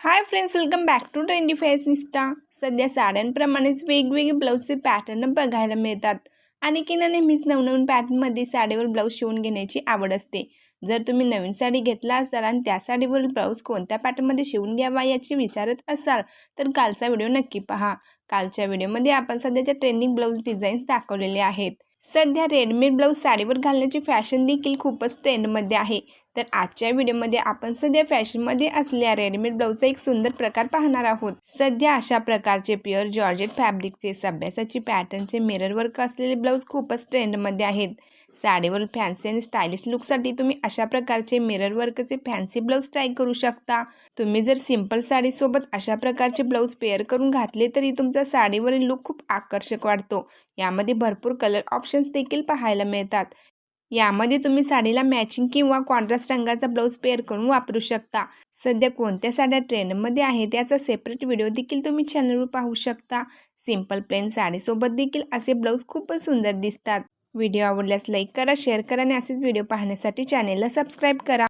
Hi friends welcome back to trendy fashionista सध्या साड्यांप्रमाणेच वेगवेगळे ब्लाऊजचे पॅटर्न बघायला मिळतात. आणि की ना नेहमीच नवनवीन पॅटर्नमध्ये साडीवर ब्लाऊज शिवून घेण्याची आवड असते. जर तुम्ही नवीन साडी घेतला असाल आणि त्या साडीवर ब्लाऊज कोणत्या पॅटर्नमध्ये शिवून घ्यावा याची विचारत असाल तर कालचा व्हिडिओ नक्की पहा. कालच्या व्हिडिओमध्ये आपण सध्याच्या ट्रेंडिंग ब्लाऊज डिझाईन्स दाखवलेले आहेत. सध्या रेडमेड ब्लाऊज साडीवर घालण्याची फॅशन देखील खूपच ट्रेंडमध्ये आहे. तर आजच्या व्हिडिओमध्ये आपण सध्या फॅशनमध्ये असलेल्या रेडीमेड ब्लाऊजचा एक सुंदर प्रकार पाहणार आहोत. सध्या अशा प्रकारचे प्युअर जॉर्जेट फॅब्रिकचे सभ्यासाची पॅटर्नचे मिरर वर्क असलेले ब्लाऊज खूपच ट्रेंडमध्ये आहेत. साडीवर फॅन्सी आणि स्टायलिश लुकसाठी तुम्ही अशा प्रकारचे मिरर वर्कचे फॅन्सी ब्लाऊज ट्राय करू शकता. तुम्ही जर सिंपल साडीसोबत अशा प्रकारचे ब्लाऊज पेअर करून घातले तरी तुमचं तुमचा साडीवरील लुक खूप आकर्षक वाटतो. यामध्ये भरपूर कलर ऑप्शन्स देखील पाहायला मिळतात. यामध्ये तुम्ही साडीला मॅचिंग किंवा कॉन्ट्रास्ट रंगाचा ब्लाऊज पेअर करून वापरू शकता. सध्या कोणत्या साड्या ट्रेंडमध्ये आहेत याचा सेपरेट व्हिडिओ देखील तुम्ही चॅनलवर पाहू शकता. सिंपल प्लेन साडीसोबत देखील असे ब्लाऊज खूपच सुंदर दिसतात. व्हिडिओ आवडल्यास लाईक करा शेअर करा आणि असेच व्हिडिओ पाहण्यासाठी चॅनेलला सबस्क्राईब करा.